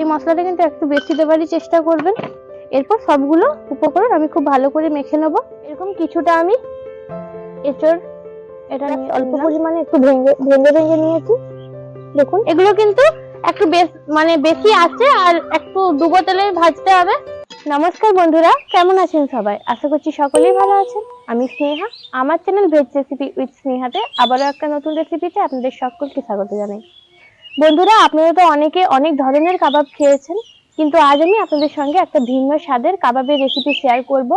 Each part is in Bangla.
এই মশলাটা কিন্তু একটু বেশি দেবারই চেষ্টা করবেন। এরপর সবগুলো উপকরণ আমি খুব ভালো করে মেখে নেব। এরকম কিছুটা আমি এঁচড় এটা অল্প পরিমাণে একটু ভেঙে ভেঙে ভেঙে নিয়েছি। দেখুন। এগুলো কিন্তু একটু বেশ মানে বেশি আছে আর একটু ডুবো তেলে ভাজতে হবে। নমস্কার বন্ধুরা কেমন আছেন সবাই? আশা করছি সকলেই ভালো আছেন। আমি স্নেহা আমার চ্যানেল ভেজ রেসিপি উইথ স্নেহাতে আবারও একটা নতুন রেসিপিতে আপনাদের সকলকে স্বাগত জানাই। বন্ধুরা, আপনারা তো অনেকে অনেক ধরনের কাবাব খেয়েছেন, কিন্তু আজ আমি আপনাদের সঙ্গে একটা ভিন্ন স্বাদের কাবাবের রেসিপি শেয়ার করব।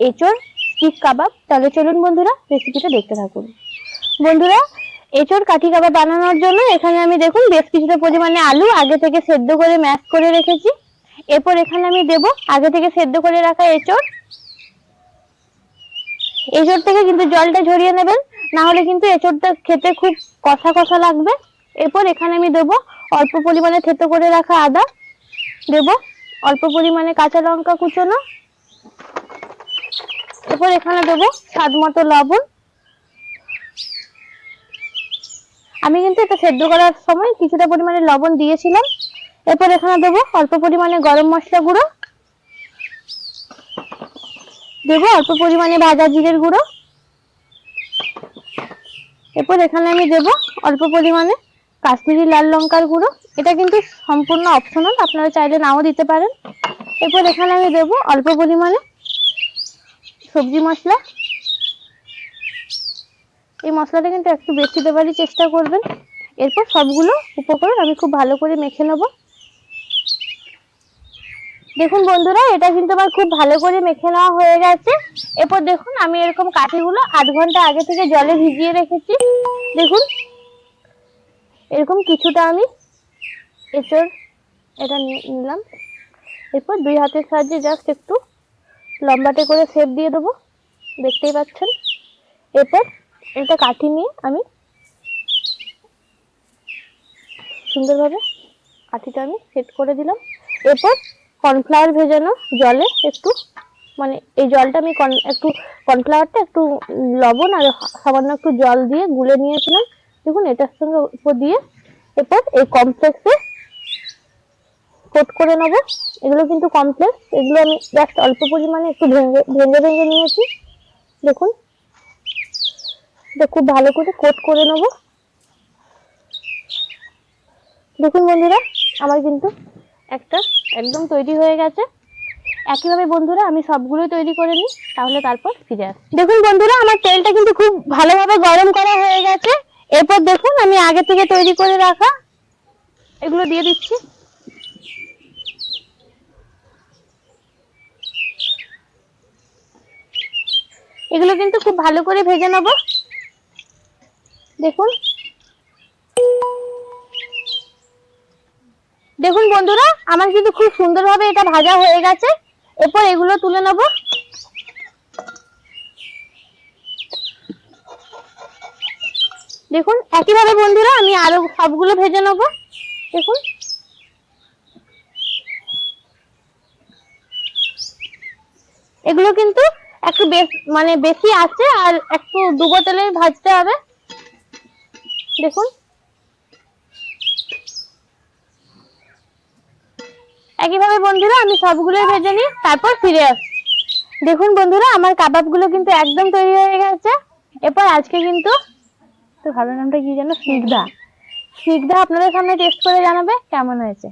এঁচড় স্টিক কাবাব। তাহলে চলুন বন্ধুরা রেসিপিটা দেখতে থাকুন। বন্ধুরা, এঁচড় কাঠি কাবাব বানানোর জন্য এখানে আমি দেখুন, বেশ কিছুটা পরিমাণে আলু আগে থেকে সেদ্ধ করে ম্যাশ করে রেখেছি। এরপর এখানে আমি দেব আগে থেকে সেদ্ধ করে রাখা এঁচড়। এঁচড় থেকে কিন্তু জলটা ঝরিয়ে নেবেন, না হলে কিন্তু এঁচড়টা খেতে খুব কষা কষা লাগবে। এরপর এখানে আমি দেব অল্প পরিমাণে থেতো করে রাখা আদা। দেব অল্প পরিমাণে কাঁচা লঙ্কা কুচোনো। এরপর এখানে দেব স্বাদ মতো লবণ। আমি কিন্তু এটা সেদ্ধ করার সময় কিছুটা পরিমাণে লবণ দিয়েছিলাম। এরপর এখানে দেবো অল্প পরিমাণে গরম মশলা গুঁড়ো। দেবো অল্প পরিমাণে ভাজা জিরের গুঁড়ো। এরপর এখানে আমি দেব অল্প পরিমাণে কাশ্মীরি লাল লঙ্কার গুঁড়ো। এটা কিন্তু সম্পূর্ণ অপশনাল আপনারা চাইলে নাও দিতে পারেন। এরপর এখানে আমি দেবো অল্প পরিমাণে সবজি মশলা। এই মশলাটা কিন্তু একটু বেশি দেবারই চেষ্টা করবেন। এরপর সবগুলো উপকরণ আমি খুব ভালো করে মেখে নেব। দেখুন বন্ধুরা, এটা কিন্তু আমার খুব ভালো করে মেখে নেওয়া হয়ে গেছে। এরপর দেখুন, আমি এরকম কাঠিগুলো আধ ঘণ্টা আগে থেকে জলে ভিজিয়ে রেখেছি। দেখুন এরকম কিছুটা আমি এঁচড় এটা নিলাম। এরপর দুই হাতের সাহায্যে জাস্ট একটু লম্বাটে করে শেপ দিয়ে দেবো। দেখতেই পাচ্ছেন? এরপর এটা কাঠি নিয়ে আমি সুন্দরভাবে কাঠিটা আমি সেট করে দিলাম। এরপর কর্নফ্লাওয়ার ভেজানো জলে একটু মানে এই জলটা আমি কর্ন- একটু কর্নফ্লাওয়ারটা একটু লবণ আর সামান্য একটু জল দিয়ে গুলে নিয়েছিলাম। দেখুন, এটার সঙ্গে উপর দিয়ে এরপর এই কমপ্লেক্সে কোট করে নেব। এগুলো কিন্তু কমপ্লেক্স এগুলো আমি জাস্ট অল্প পরিমাণে একটু ভেঙে ভেঙে ভেঙে নিয়েছি। দেখুন খুব ভালো করে কোট করে নেব। দেখুন বন্ধুরা, আমার কিন্তু একটা একদম তৈরি হয়ে গেছে। একইভাবে বন্ধুরা, আমি সবগুলো তৈরি করে নিই, তাহলে তারপর ফিরে আসি। দেখুন বন্ধুরা, আমার তেলটা কিন্তু খুব ভালোভাবে গরম করা হয়ে গেছে। এরপর দেখুন, আমি আগে থেকে তৈরি করে রাখা এগুলো দিয়ে দিচ্ছি। এগুলো কিন্তু খুব ভালো করে ভেজে নেব। দেখুন। দেখুন বন্ধুরা, আমার কিন্তু খুব সুন্দরভাবে এটা ভাজা হয়ে গেছে। এরপর এগুলো তুলে নেব। দেখুন, একইভাবে বন্ধুরা, আমি আরও সবগুলো ভেজে নেব। দেখুন। এগুলো কিন্তু একটু মানে বেশি আছে, আর একটু ডুবো তেলে ভাজতে হবে। দেখুন। একইভাবে বন্ধুরা, আমি সবগুলো ভেজে নিই, তারপর ফিরে আসি। দেখুন বন্ধুরা, আমার কাবাবগুলো কিন্তু একদম তৈরি হয়ে গেছে। এরপর আজকে কিন্তু তো ভালো নামটা কি যেন? স্নিগ্ধা স্নিগ্ধা আপনাদের সামনে টেস্ট করে জানাবে কেমন হয়েছে।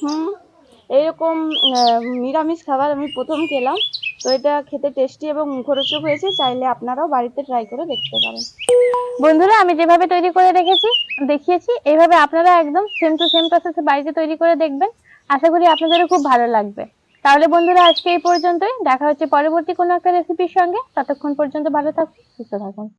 হুম এইরকম আহ, নিরামিষ খাবার আমি প্রথম খেলাম। তো এটা খেতে টেস্টি এবং মুখরোচক হয়েছে চাইলে আপনারাও বাড়িতে ট্রাই করে দেখতে পারেন। বন্ধুরা আমি যেভাবে তৈরি করে রেখেছি দেখিয়েছি এইভাবে আপনারা একদম সেম টু সেম প্রসেসে বাড়িতে তৈরি করে দেখবেন। আশা করি আপনাদেরও খুব ভালো লাগবে। তাহলে বন্ধুরা, আজকে এই পর্যন্তই। দেখা হচ্ছে পরবর্তী কোনো একটা রেসিপির সঙ্গে। ততক্ষণ পর্যন্ত ভালো থাকুন, সুস্থ থাকুন।